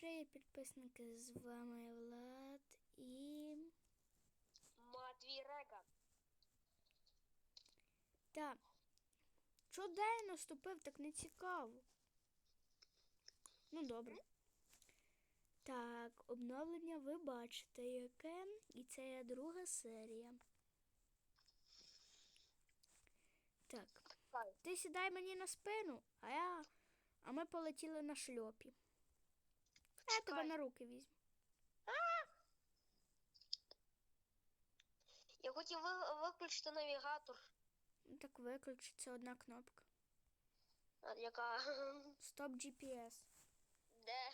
привіт, підписники! З вами Влад і. Матвій Рега. Так. Що день наступив, так не цікаво. Ну, добре. Так, обновлення ви бачите, яке. І це є друга серія. Так. Ти сідай мені на спину, а я. А ми полетіли на шльопі. Я тебе на руки візьму. Я хотів ви- виключити навігатор. Так виключиться одна кнопка. А, яка? Стоп GPS. Де?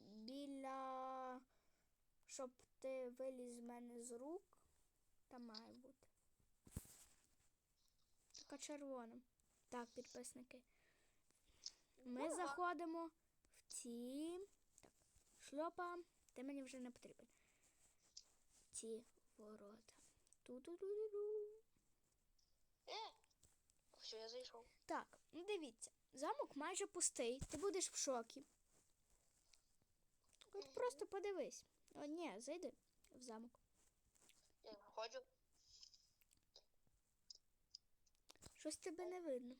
Біля. Щоб ти виліз з мене з рук. Там має бути. Така червона. Так, підписники. Ми Ну, заходимо в ці. Шльопа. Ти мені вже не потрібен. Ці ворота. Ту-ту-ду-ду-ду. Е! Все, я зайшов. Так, ну дивіться, замок майже пустий, ти будеш в шокі. От просто подивись. О, ні, зайди в замок. Я виходжу. Щось тебе не видно.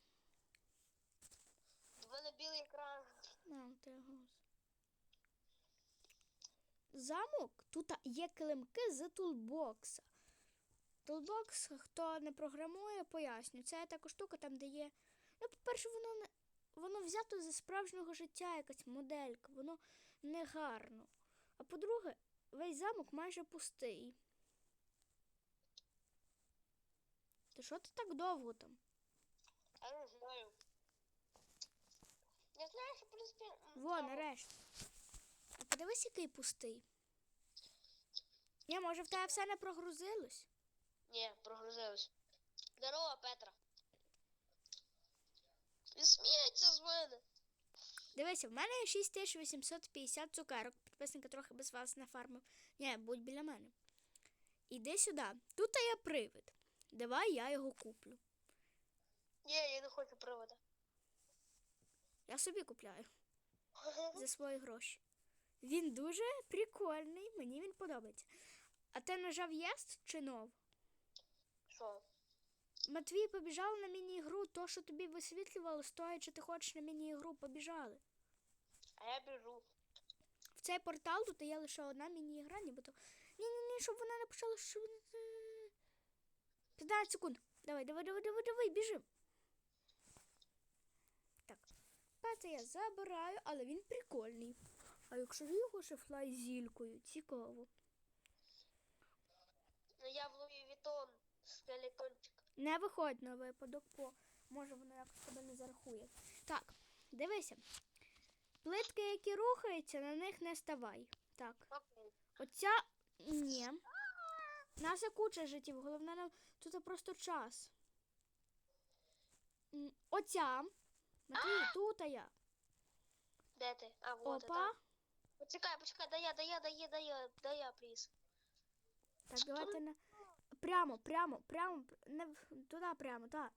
У мене білий екран. А, ти голос. Замок тут є килимки з тулбокса. Тулбокс, хто не програмує, поясню. Це така штука там, де є. Ну, по-перше, воно не воно взято зі справжнього життя, якась моделька, воно не гарно. А по-друге, весь замок майже пустий. Та що ти так довго там? Я не знаю. Я знаю, що, в принципі... Во, нарешті. А подивись, який пустий. Ні, може в тебе все не прогрузилось? Ні, прогрузилось. Здорово, Петра. Він сміється з мене. Дивися, в мене 6850 цукерок. Підписника трохи без вас нафармив. Ні, будь біля мене. Іди сюди. Тут є привид. Давай я його куплю. Ні, я не хочу привода. Я собі купляю за свої гроші. Він дуже прикольний, мені він подобається. А ти нажав єст чи нов? Що? Матвій побіжав на міні-ігру, то, що тобі висвітлювало, стоячи ти хочеш на міні-ігру, побіжали. А я біжу. В цей портал тут є лише одна міні-ігра, нібито. Ні-ні-ні, щоб вона не почала. Щоб... 15 секунд. Давай, давай, давай, давай, давай, біжим. Так. Пета я забираю, але він прикольний. А якщо його ще флай-зількою, цікаво. Ну я в Луї Вітон. Скелетончик. Не виходь на випадок, бо може воно якось тебе не зарахує. Так, дивися. Плитки, які рухаються, на них не ставай. Так. Окей. Оця ні. Нас є куча життів, головне нам тут просто час. М, Оця. Матвій, тут я. Де ти? А, вот Опа. Почекай, почекай, да я, да я, да я, да я, да я, пліз. Так, давайте на. Прямо, прямо, прямо, пр- не в- туди прямо, так.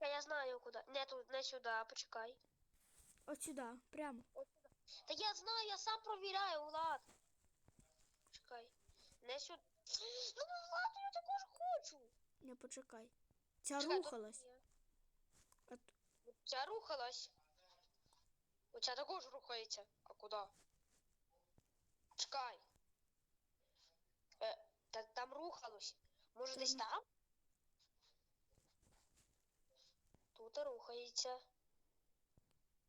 Я, я знаю куди. Не тут, не сюди, почекай. От сюди, прямо. Та я знаю, я сам провіряю, Влад. Почекай. Не сюди. Ну, Влад, я також хочу. Не почекай. Ця Чекай, тут рухалась. є. От, Ця рухалась. Оця також рухається. А куди? Чекай. Е, та, там рухалось. Може десь там? Тут рухається.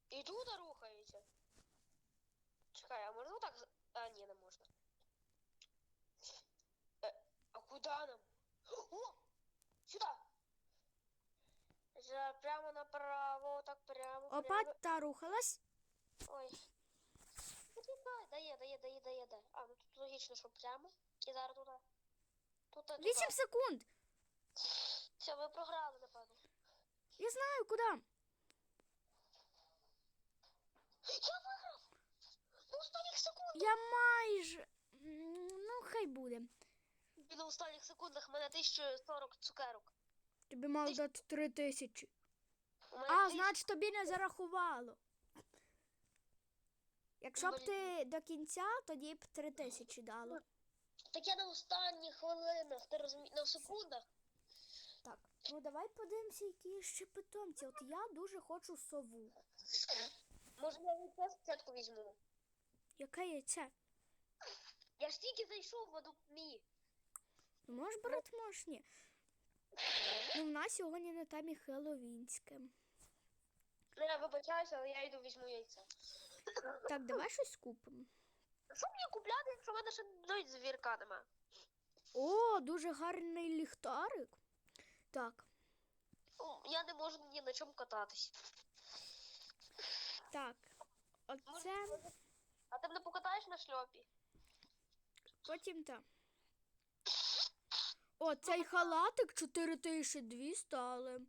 І тут рухається. Чекай, а можна так? А, ні, не можна. Е, а куди нам? О! Сюди! Прямо направо, так прямо. Опа, прямо. та рухалась. Ой. Почекай, дає, дає, дає, дає, дає. А, ну тут логічно, що прямо. І зараз туди. Тут, туди. 8 секунд. Все, ви програли, напевно. Я знаю, куди. Я виграв! На останніх секундах! Я майже. Ну, хай буде. І на останніх секундах мене 1040 цукерок. Тобі мало Ти- дати 3 тисячі. У мене А, тисяч- значить тобі не зарахувало. Якщо б ти до кінця, тоді б три тисячі дало. Так я на останніх хвилинах, ти розумієш, на секундах. Так, ну давай подивимося, які ще питомці. От я дуже хочу сову. Може, я яйце спочатку візьму. Яке яйце? Я ж тільки зайшов в одупмі. Ну, можеш брати, можеш ні. Ну, в нас сьогодні на темі Хеллоуінське. Ну, я вибачаюся, але я йду візьму яйце. Так, давай щось купимо. Що мені купляти, якщо в мене ще навіть звірка нема? О, дуже гарний ліхтарик. Так, О, Я не можу ні на чому кататись. так. Оце А ти мене покатаєш на шльопі? потім так. О, цей халатик 4002 стали.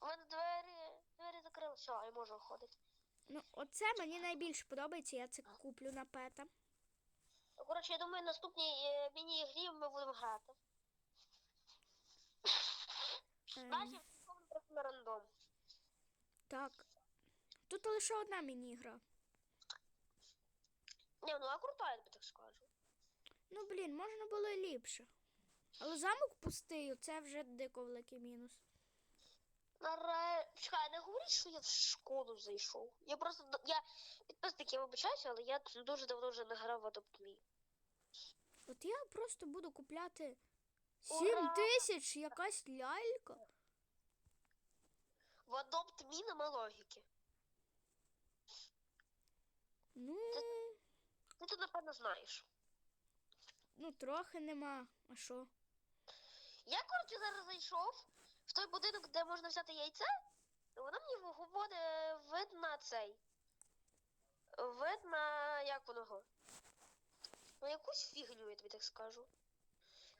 У мене двері, двері закрили. Все, я можу ходити. Ну, оце мені найбільше подобається, я це куплю на пета. Ну, Коротше, я думаю, наступній е, міні-ігрі ми будемо грати. Ем, просто на рандом. так. Тут лише одна міні-гра. Ні, ну а крута, я тобі так скажу. Ну, блін, можна було і ліпше. Але замок пустий, це вже дико великий мінус. Наре... Чекай, не говоріть, що я в школу зайшов. Я просто я підписник, я вибачаюся, але я дуже давно вже не грав в Adopt Me. От я просто буду купляти Ура! тисяч якась лялька. В Adopt Me нема логіки. Ну, Ти тут, напевно, знаєш. ну трохи нема. А що? Я, коротше, зараз зайшов в той будинок, де можна взяти яйце, і вона мені говорить вид на цей. Вид на як воно? Ну, якусь фігню, я тобі так скажу.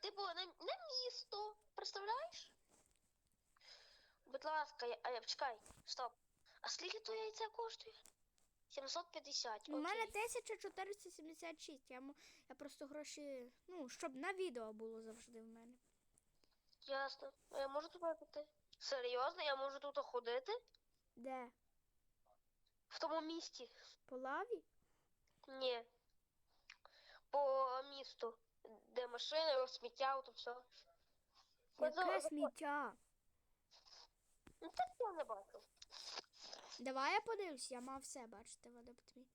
Типу, на, на місто, представляєш? Будь ласка, я, а, я- чекай, стоп. А скільки то яйце коштує? 750. У мене 1476. Я, я просто гроші, ну, щоб на відео було завжди в мене. Ясно. А Я можу туди піти? Серйозно, я можу тут ходити? Де? В тому місті? По лаві? Ні. По місту, де машини, сміття, то все. Яке сміття? Ну так я не бачу. Давай я подивлюсь, я мав все бачити в адаптмі.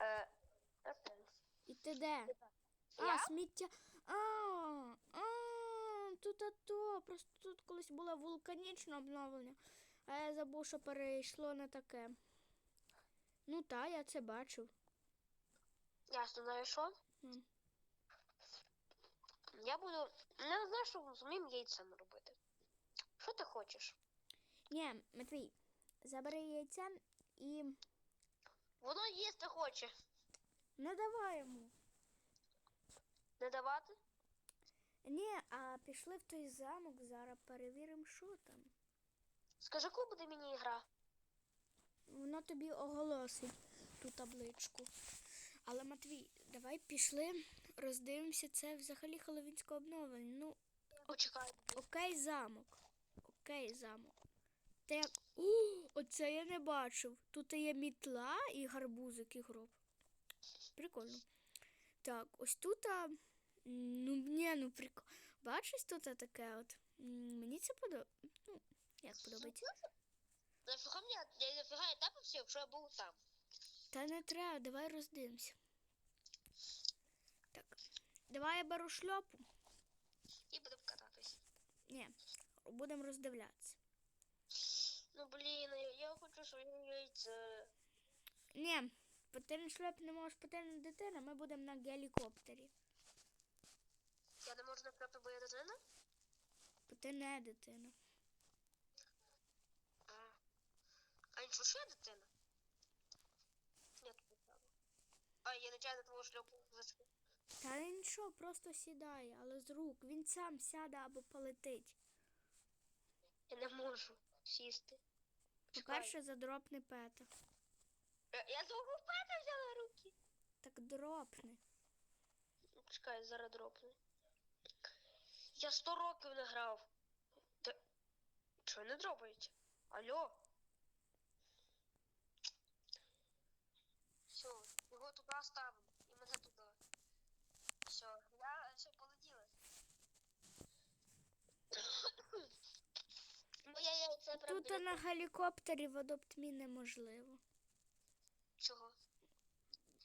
Е. І ти де? А, сміття. А, а, тут а то. Просто тут колись було вулканічне обновлення. А я забув, що перейшло на таке. Ну та, я це бачив. Ясно, що? М. Я буду. Не знаю, що з моїм яйцем робити. Що ти хочеш? Ні, Матвій, забери яйця і Воно їсти хоче. не давай йому. Не давати? Ні, а пішли в той замок, зараз перевіримо, що там. Скажи, коли буде міні-ігра? Воно тобі оголосить ту табличку. Але Матвій, давай пішли, роздивимося це взагалі Хеллоуінське обновлення. Ну, Почекай. окей, замок. Окей, замок. Та як. О, оце я не бачив. Тут є мітла і гарбузик і гроб. Прикольно. Так, ось тут. А... Ну, ні, ну прикольно. Бачиш тут таке от. Мені це подобається. Ну, як подобається? Нафіга мені, я нафіга я тапався, якщо я був там. Та не треба, давай роздивимося. Так. Давай я беру шльопу. І будемо кататись. Ні, будемо роздивлятися. Ну блін, я, хочу своє яйце. Ні, потерян шльоп не можеш потеряна дитина, ми будемо на гелікоптері. Я не можу написати, бо я дитина? Бо ти не дитина. А, а нічого, що я дитина? Ні, тут неправда. А, я нечайно твого шлюпу виску. Та нічого, просто сідає, але з рук. Він сам сяде або полетить. Я не можу сісти. По-перше, задропни пета. Е, Я довго впета взяла руки. Так дропни. Чекай, зараз дропну. Я сто років не грав. Та... Чого не дробається? Алло? Все, його туди ставимо. І мене туди. Все, я все полетіла. Моя яйця Тут на гелікоптері адоптмі неможливо. Чого?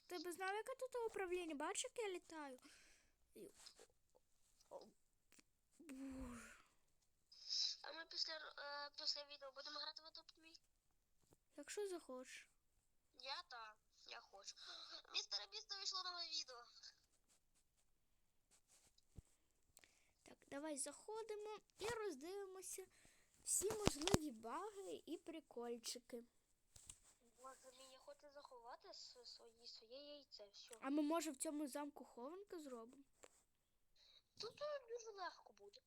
Ти б знав, яке тут управління? Бачиш, як я літаю? Боже. А ми після, е, після відео будемо грати в Adopt.me? Якщо захочеш. Я так, я хочу. Містер Бісто вийшло нове відео. Так, давай заходимо і роздивимося всі можливі баги і прикольчики. Боже, мені хоче заховати с- свої, своє яйце. Все. А ми може в цьому замку хованки зробимо? Тут е, дуже легко буде.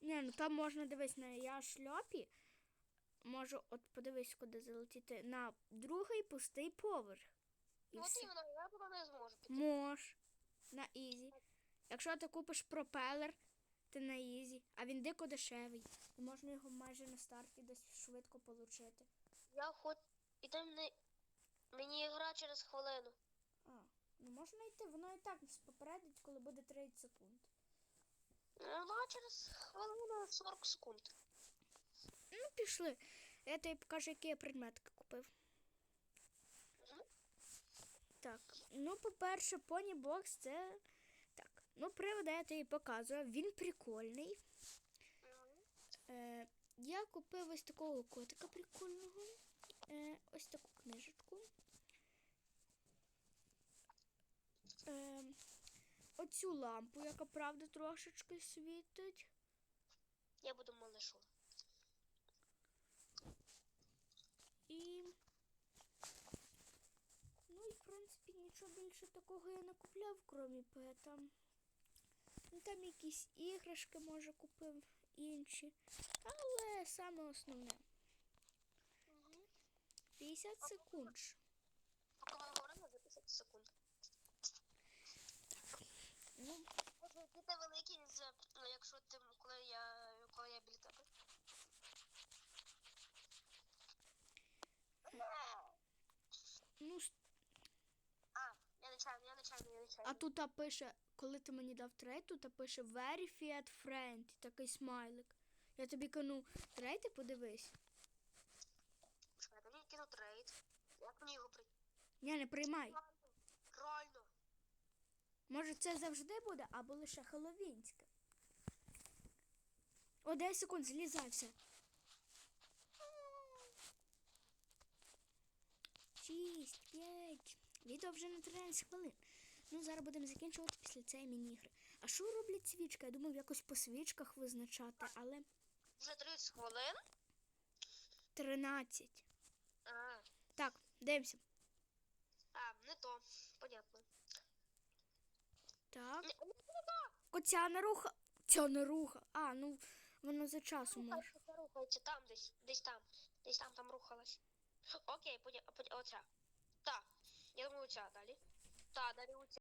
Ні, ну там можна дивись на я шльопі. Можу, от подивись, куди залетіти. На другий пустий поверх. І От все. іменно, я туди не зможу піти. Мож. На ізі. Якщо ти купиш пропелер, ти на ізі, а він дико дешевий. І можна його майже на старті десь швидко отримати. Я хоч. І там не... Мені гра через хвилину. Ну можна йти, воно і так нас попередить, коли буде 30 секунд. Вона через хвилину 40 секунд. Ну, пішли. Я тобі покажу, які я предметки купив. Так, ну, по-перше, понібокс це. Так, ну, привода я тобі показую. Він прикольний. Е, я купив ось такого котика прикольного. Е, ось таку книжечку. Е, оцю лампу, яка правда трошечки світить. Я буду малышу. І. Ну і в принципі нічого більше такого я не купляв, крім пета. Ну там якісь іграшки, може, купив інші. Але саме основне. 50 секунд. ж. Поки ви говорили за 50 секунд. Ну, Може, які ти великі, з, ну, якщо ти, коли я, коли я біля тебе. ну, с- А, я нечайно, я нечайно, я нечайно. А тут пише, коли ти мені дав трейд, тут пише Very Fiat Friend, такий смайлик. Я тобі кажу, трейд і подивись. Чекай, мені кинув трейд. Як мені його прийти? Ні, не приймай. Реально. Може, це завжди буде, або лише хеловінське. О, 10 секунд, злізався. Шість, п'ять. Відео вже на 13 хвилин. Ну, зараз будемо закінчувати після цієї міні-ігри. А що роблять свічки? Я думав, якось по свічках визначати, але Вже 30 хвилин. 13. А, Так, дивимося. а, не то. Понятно. Так. Оця не руха. Ця не руха. А, ну воно за часом може. Рухається, рухається, там десь, десь там. Десь там, там рухалась. Окей, поня... поня... оця. Так. Я думаю, оця далі. Так, далі оця.